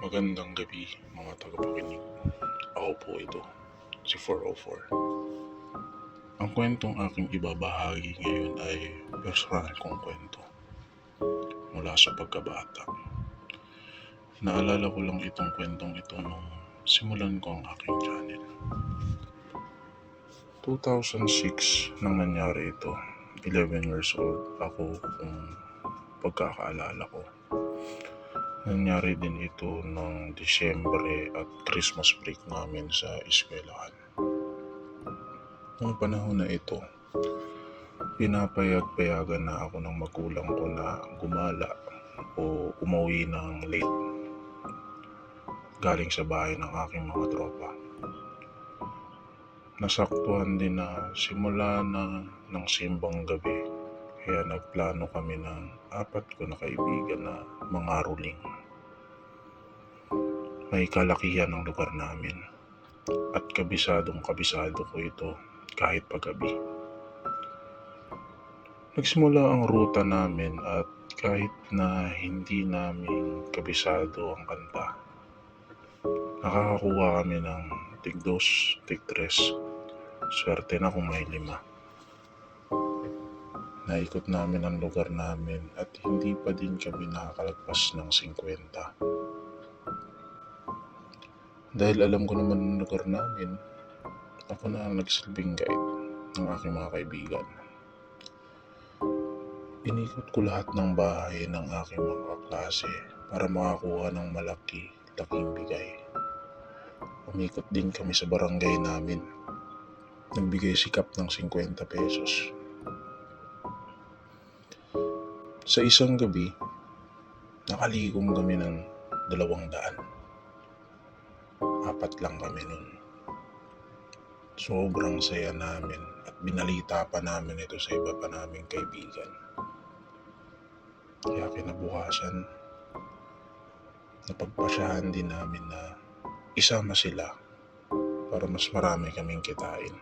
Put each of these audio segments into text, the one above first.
Magandang gabi mga tagapakinig. Ako po ito, si 404. Ang kwentong aking ibabahagi ngayon ay personal kong kwento mula sa pagkabata. Naalala ko lang itong kwentong ito nung simulan ko ang aking channel. 2006 nang nangyari ito. 11 years old ako kung pagkakaalala ko. Nangyari din ito ng Disyembre at Christmas break namin sa eskwelahan. Noong panahon na ito, pinapayag-payagan na ako ng magulang ko na gumala o umuwi ng late galing sa bahay ng aking mga tropa. Nasaktuhan din na simula na ng simbang gabi kaya nagplano kami ng apat ko na kaibigan na mga ruling. May kalakihan ng lugar namin at kabisadong kabisado ko ito kahit paggabi. Nagsimula ang ruta namin at kahit na hindi namin kabisado ang kanta, nakakakuha kami ng tigdos. Swerte na kung may lima. Naikot namin ang lugar namin at hindi pa din kami nakakalagpas ng 50. Dahil alam ko naman ang lugar namin, ako na ang nagsilbing guide ng aking mga kaibigan. Inikot ko lahat ng bahay ng aking mga kaklase para makakuha ng malaki, laking bigay. Umikot din kami sa barangay namin. Nagbigay sikap ng 50 pesos. Sa isang gabi, nakalikom kami ng dalawang daan. Apat lang kami nun. Sobrang saya namin at binalita pa namin ito sa iba pa naming kaibigan. Kaya kinabukasan, napagpasyahan din namin na isama sila para mas marami kaming kitain.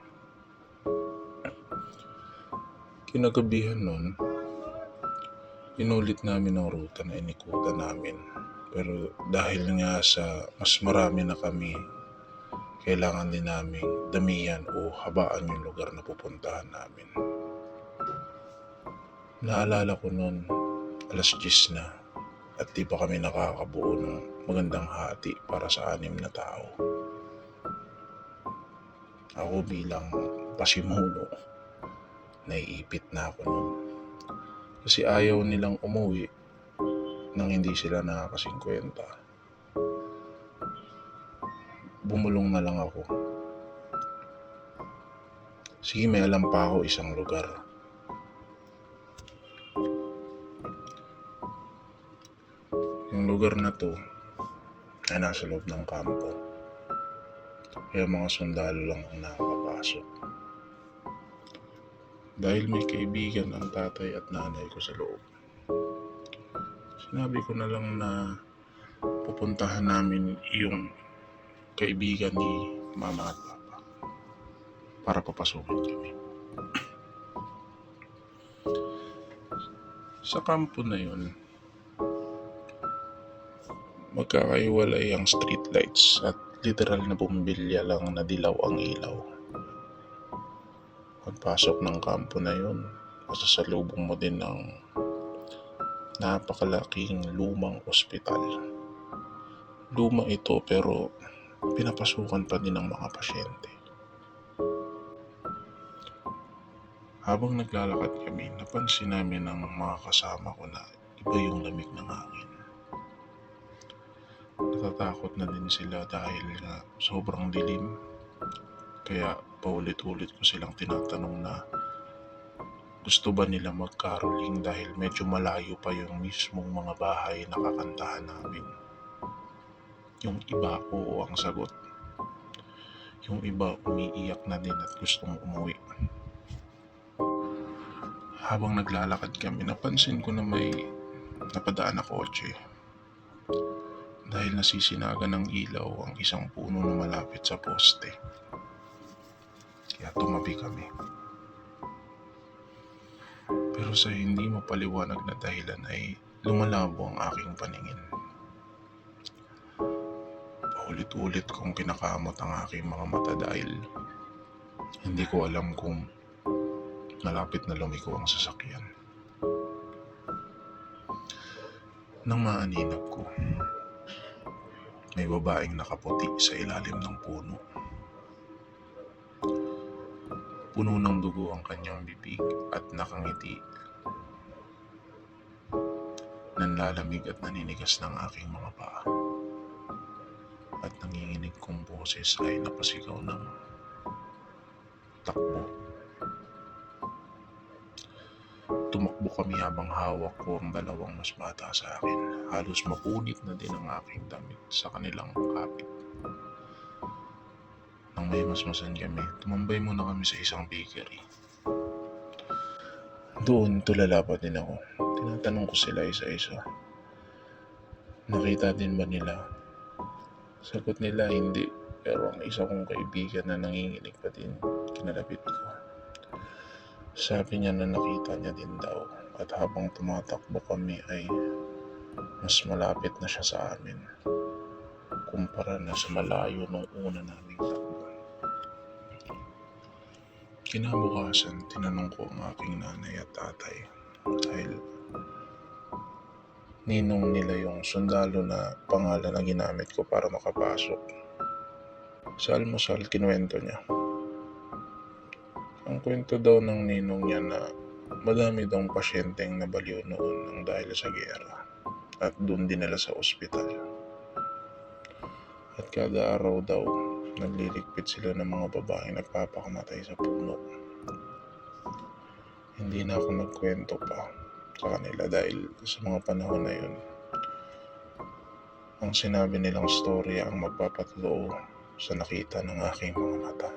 Kinagabihan nun, inulit namin ang ruta na inikutan namin. Pero dahil nga sa mas marami na kami, kailangan din namin damihan o habaan yung lugar na pupuntahan namin. Naalala ko nun, alas 10 na at di pa kami nakakabuo ng magandang hati para sa anim na tao. Ako bilang pasimuno, naiipit na ako nun. Kasi ayaw nilang umuwi nang hindi sila nakaka-50. Bumulong na lang ako. Sige, may alam pa ako isang lugar. Yung lugar na to ay nasa loob ng kampo. Kaya mga sundalo lang ang nakakapasok. Dahil may kaibigan ang tatay at nanay ko sa loob. Sinabi ko na lang na pupuntahan namin yung kaibigan ni mama at papa para papasukin kami. Sa kampo na yun, magkakaiwalay ang street lights at literal na bumbilya lang na dilaw ang ilaw. Pagpasok ng kampo na yun, masasalubong mo din ng napakalaking lumang ospital. Luma ito pero pinapasukan pa din ng mga pasyente. Habang naglalakad kami, napansin namin ng mga kasama ko na iba yung lamig ng hangin. Natatakot na din sila dahil nga sobrang dilim. Kaya paulit-ulit ko silang tinatanong na gusto ba nila magkaroling dahil medyo malayo pa yung mismong mga bahay na kakantahan namin. Yung iba oo ang sagot. Yung iba umiiyak na din at gustong umuwi. Habang naglalakad kami, napansin ko na may napadaan na kotse. Dahil nasisinaga ng ilaw ang isang puno na malapit sa poste. Kaya tumabi kami. Pero sa hindi mapaliwanag na dahilan ay lumalabo ang aking paningin. Paulit-ulit kong kinakamot ang aking mga mata dahil hindi ko alam kung malapit na lumiko ang sasakyan. Nang maaninag ko, may babaeng nakaputi sa ilalim ng puno. Puno ng dugo ang kanyang bibig at nakangiti. Nanlalamig at naninigas ng aking mga paa. At nanginginig kong boses ay napasigaw ng takbo. Tumakbo kami habang hawak ko ang dalawang mas bata sa akin. Halos mapunit na din ang aking damit sa kanilang kapit. Nang may masmasan kami, tumambay muna kami sa isang bakery. Doon, tulala pa din ako. Tinatanong ko sila isa-isa. Nakita din ba nila? Sagot nila hindi. Pero ang isa kong kaibigan na nanginginig pa din, kinalapit ko. Sabi niya na nakita niya din daw at habang tumatakbo kami ay mas malapit na siya sa amin kumpara na sa malayo nung una naming takbo. Kinabukasan, tinanong ko ang aking nanay at tatay dahil ninong nila yung sundalo na pangalan na ginamit ko para makapasok. Sa almusal, kinuwento niya. Ang kwento daw ng ninong niya na madami daw pasyenteng nabaliw noon ng dahil sa gera at doon dinala sa ospital. At kada araw daw, nagliligpit sila ng mga babaeng nagpapakamatay sa puno. Hindi na ako nagkwento pa sa kanila dahil sa mga panahon na yun, ang sinabi nilang storya ang magpapatotoo sa nakita ng aking mga mata.